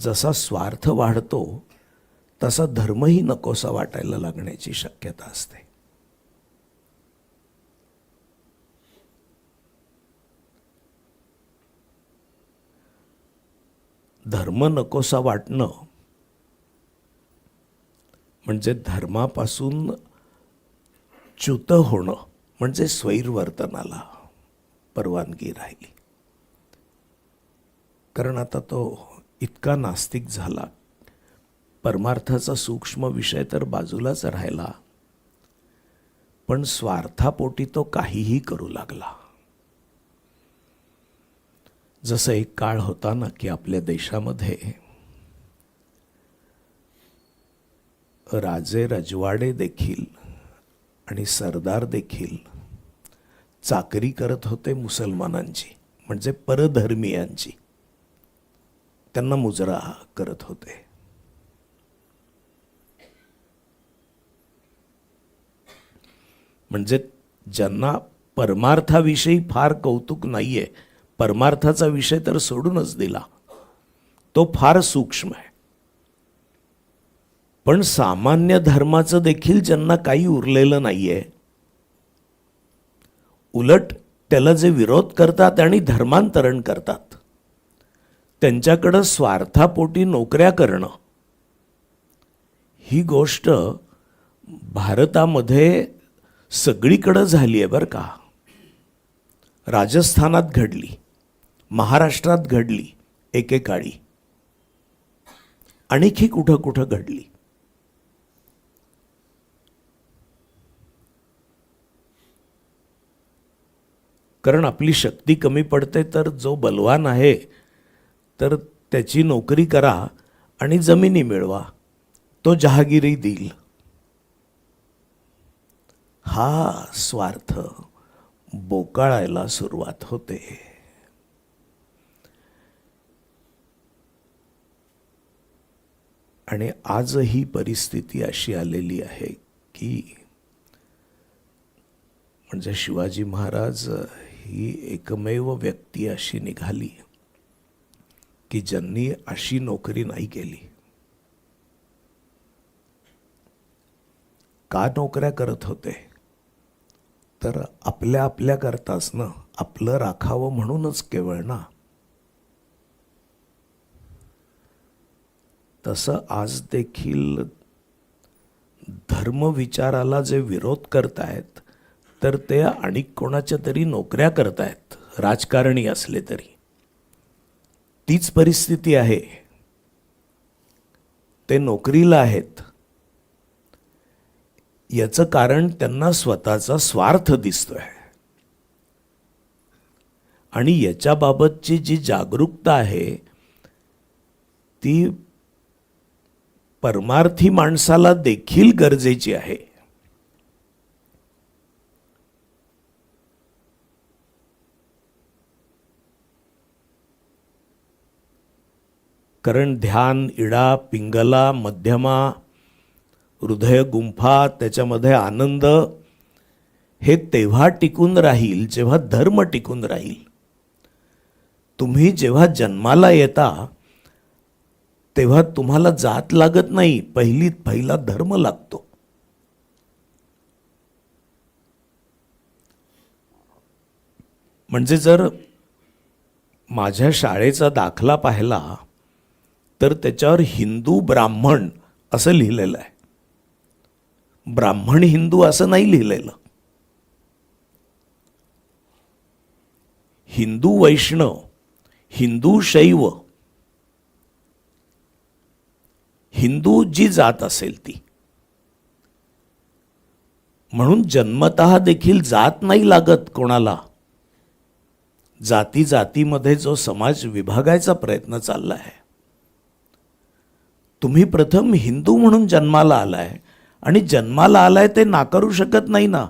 जसा स्वार्थ वाढतो तसा धर्मही नकोसा वाटायला लागण्याची शक्यता असते. धर्म नकोसा वाटणं म्हणजे धर्मापासून च्युत होणं म्हणजे स्वैरवर्तनाला परवानगी राहिली. कारण आता तो इतका नास्तिक झाला. परमार्थाचा सूक्ष्म विषय तर बाजूलाच राहिला. पण स्वार्थापोटी तो काहीही करू लागला. जसं एक काळ होता ना की आपल्या देशामध्ये राजे रजवाडे देखील आणि सरदार देखील चाकरी करत होते मुसलमानांची म्हणजे परधर्मीयांची. त्यांना मुजरा करत होते. म्हणजे ज्यांना परमार्थाविषयी फार कौतुक नाहीये परमार्थाचा विषय तर सोडूनच दिला. तो फार सूक्ष्म आहे. पण सामान्य धर्माचं देखील ज्यांना काही उरलेलं नाहीये उलट त्याला जे विरोध करतात आणि धर्मांतरण करतात त्यांच्याकडं स्वार्थापोटी नोकऱ्या करणं. ही गोष्ट भारतामध्ये सगळीकडं झाली आहे बरं का. राजस्थानात घडली महाराष्ट्रात घडली एकेकाळी. आणखी कुठं कुठं घडली. कारण आपली शक्ती कमी पडते तर जो बलवान आहे तर त्याची नोकरी करा आणि जमिनी मिळवा. तो जहागिरी देईल. हा स्वार्थ बोकाळायला सुरुवात होते. आणि आजही परिस्थिती अशी आलेली आहे की म्हणजे शिवाजी महाराज ही एकमेव व्यक्ती अशी निघाली. की ज्यांनी अशी नोकरी नाही केली. का नोकऱ्या करत होते? तर आपल्या आपल्या करताच ना आपलं राखावं म्हणूनच केवळ ना. तसं आज देखील धर्मविचाराला जे विरोध करतायत तर ते आणि कोणाच्या तरी नोकऱ्या करतायत राजकारणी असले तरी. तीच परिस्थिती आहे. ते नोकरीला आहेत. याचं कारण त्यांना स्वतःचा स्वार्थ दिसतोय. आणि याच्याबाबतची जी जागरूकता आहे ती परमार्थी माणसाला देखील गरजेची आहे. कारण ध्यान इडा पिंगला मध्यमा हृदय गुंफा त्याच्यामध्ये आनंद हे तेव्हा टिकून राहील जेव्हा धर्म टिकून राहील. तुम्ही जेव्हा जन्माला येता तेव्हा तुम्हाला जात लागत नाही पहिली पहिला धर्म लागतो. म्हणजे जर माझ्या शाळेचा दाखला पाहिला तर त्याच्यावर हिंदू ब्राह्मण असं लिहिलेलं आहे. ब्राह्मण हिंदू असं नाही लिहिलेलं. हिंदू वैष्णव हिंदू शैव हिंदू जी जात असेल ती. म्हणून जन्मत देखील जात नाही लागत कोणाला. जाती जातीमध्ये जो समाज विभागायचा प्रयत्न चालला आहे. तुम्ही प्रथम हिंदू म्हणून जन्माला आलाय आणि जन्माला आलाय ते नाकारू शकत नाही ना?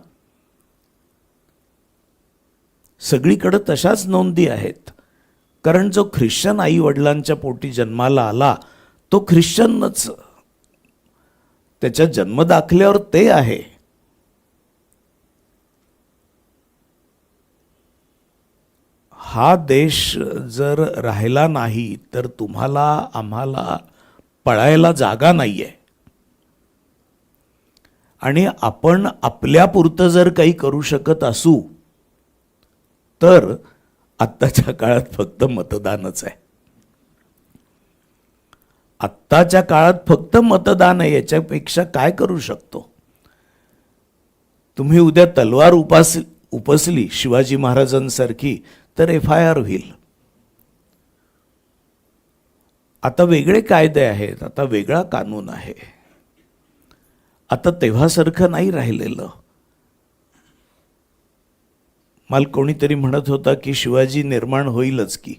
सगळीकडे तशाच नोंदी आहेत. कारण जो ख्रिश्चन आई वडिलांच्या पोटी जन्माला आला तो ख्रिश्चनच. त्याच्या जन्मदाखल्यावर ते आहे. हा देश जर राहिला नाही तर तुम्हाला आम्हाला पळायला जागा नाही आहे आणि आपण आपल्यापुरतं जर काही करू शकत असू तर आत्ताच्या काळात फक्त मतदानच आहे. आत्ताच्या काळात फक्त मतदान आहे याच्यापेक्षा काय करू शकतो? तुम्ही उद्या तलवार उपास उपसली शिवाजी महाराजांसारखी तर एफ आय आर होईल. आता वेगळे कायदे आहेत आता वेगळा कानून आहे. आता तेव्हासारखं नाही राहिलेलं. मला कोणीतरी म्हणत होता की शिवाजी निर्माण होईलच की.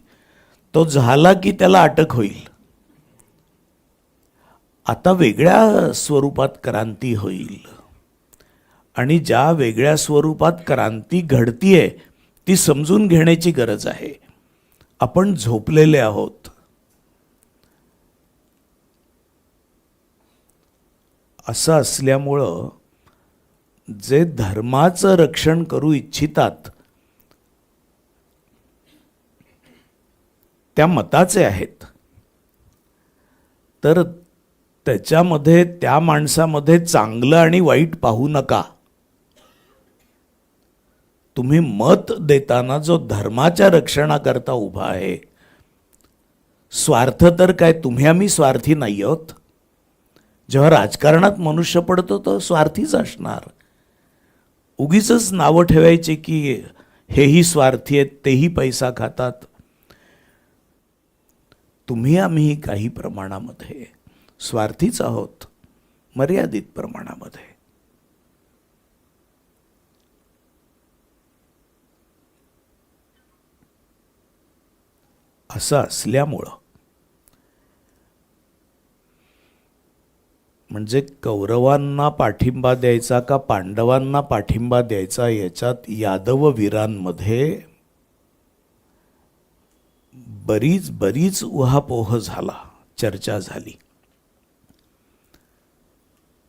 तो झाला की त्याला अटक होईल. आता वेगळ्या स्वरूपात क्रांती होईल. आणि ज्या वेगळ्या स्वरूपात क्रांती घडतीये ती समजून घेण्याची गरज आहे. आपण झोपलेले आहोत. असं असल्यामुळं जे धर्माचं रक्षण करू इच्छितात त्या मताचे आहेत. तर त्याच्यामध्ये त्या माणसामध्ये चांगलं आणि वाईट पाहू नका. तुम्ही मत देताना जो धर्माच्या रक्षणाकरता उभा आहे स्वार्थ तर काय तुम्ही आम्ही स्वार्थी नाही आहोत. जेव्हा राजकारणात मनुष्य पडतो तो स्वार्थीच असणार. उगीच नावं ठेवायचे की हेही स्वार्थी आहेत तेही पैसा खातात. तुम्ही आम्ही काही प्रमाणामध्ये स्वार्थीच आहोत मर्यादित प्रमाणामध्ये. असं असल्यामुळं म्हणजे कौरवांना पाठिंबा द्यायचा का पांडवांना पाठिंबा द्यायचा याच्यात यादव वीरांमध्ये बरीच बरीच उहापोह झाला चर्चा झाली.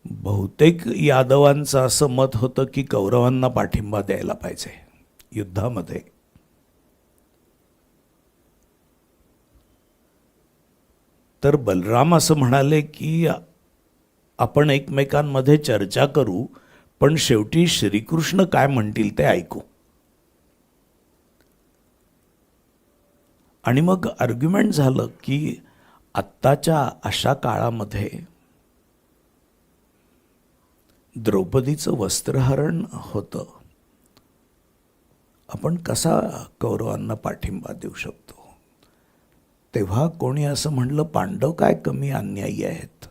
बहुतेक यादवांचं असं मत होतं की कौरवांना पाठिंबा द्यायला पाहिजे युद्धामध्ये. तर बलराम असं म्हणाले की आपण एकमेकांमध्ये चर्चा करू पण शेवटी श्रीकृष्ण काय म्हणतील ते ऐकू. आणि मग आर्ग्युमेंट झालं की आत्ताच्या अशा काळामध्ये द्रौपदीचं वस्त्रहरण होतं. आपण कसा कौरवांना पाठिंबा देऊ शकतो? तेव्हा कोणी असं म्हणलं पांडव काय कमी अन्यायी आहेत?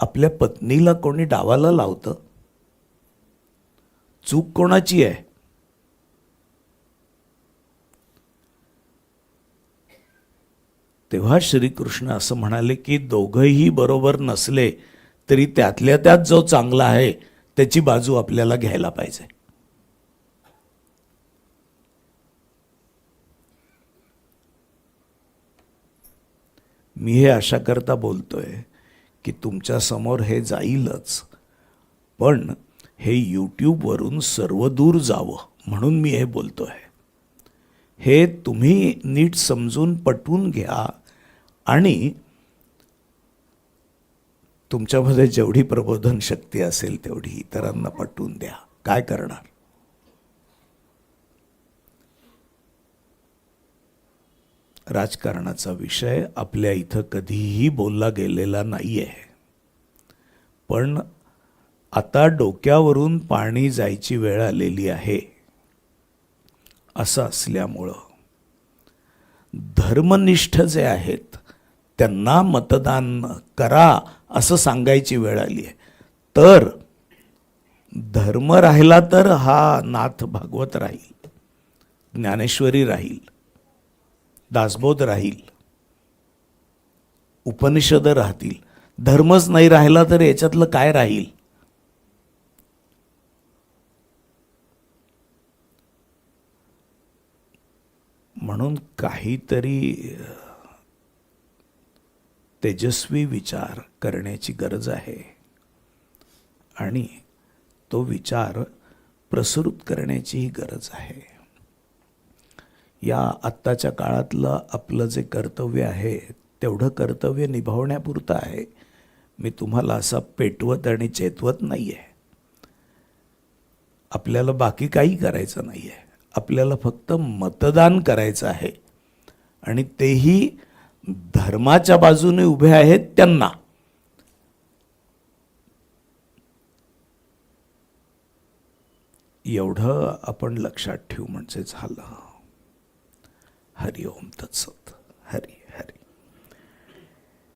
आपल्या पत्नीला कोणी डावाला लावतं? चूक कोणाची आहे? तेव्हा श्रीकृष्ण असं म्हणाले की दोघंही बरोबर नसले तरी त्यातल्या त्यात जो चांगला आहे त्याची बाजू आपल्याला घ्यायला पाहिजे. मी हे अशा करता बोलतोय. की तुमच्यासमोर हे जाईलच. पण हे यूट्यूबवरून सर्वदूर जावं म्हणून मी हे बोलतोय. हे तुम्ही नीट समजून पटवून घ्या आणि तुमच्यामध्ये जेवढी प्रबोधन शक्ती असेल तेवढी इतरांना पटवून द्या. काय करणार? राजकारणाचा विषय आपल्या इथं कधीही बोलला गेलेला नाही आहे पण आता डोक्यावरून पाणी जायची वेळ आलेली आहे. असं असल्यामुळं धर्मनिष्ठ जे आहेत त्यांना मतदान करा असं सांगायची वेळ आली आहे. तर धर्म राहिला तर हा नाथ भागवत राहील ज्ञानेश्वरी राहील. दासबोध राहील. उपनिषद राहतील. धर्मच नाही राहिला तर याच्यातलं काय राहील? म्हणून काहीतरी तेजस्वी विचार करण्याची गरज आहे. आणि तो विचार प्रसृत करण्याचीही गरज आहे. या आत्ताच्या काळातलं आपलं जे कर्तव्य आहे तेवढं कर्तव्य निभावण्यापुरतं आहे. मी तुम्हाला असा पेटवत आणि चेतवत नाही आहे आपल्याला बाकी काही करायचं नाही आहे आपल्याला फक्त मतदान करायचं आहे. आणि तेही धर्माच्या बाजूने उभे आहेत त्यांना. एवढं आपण लक्षात ठेवू म्हणजे झालं. Hari Om Tat Sat. Hari.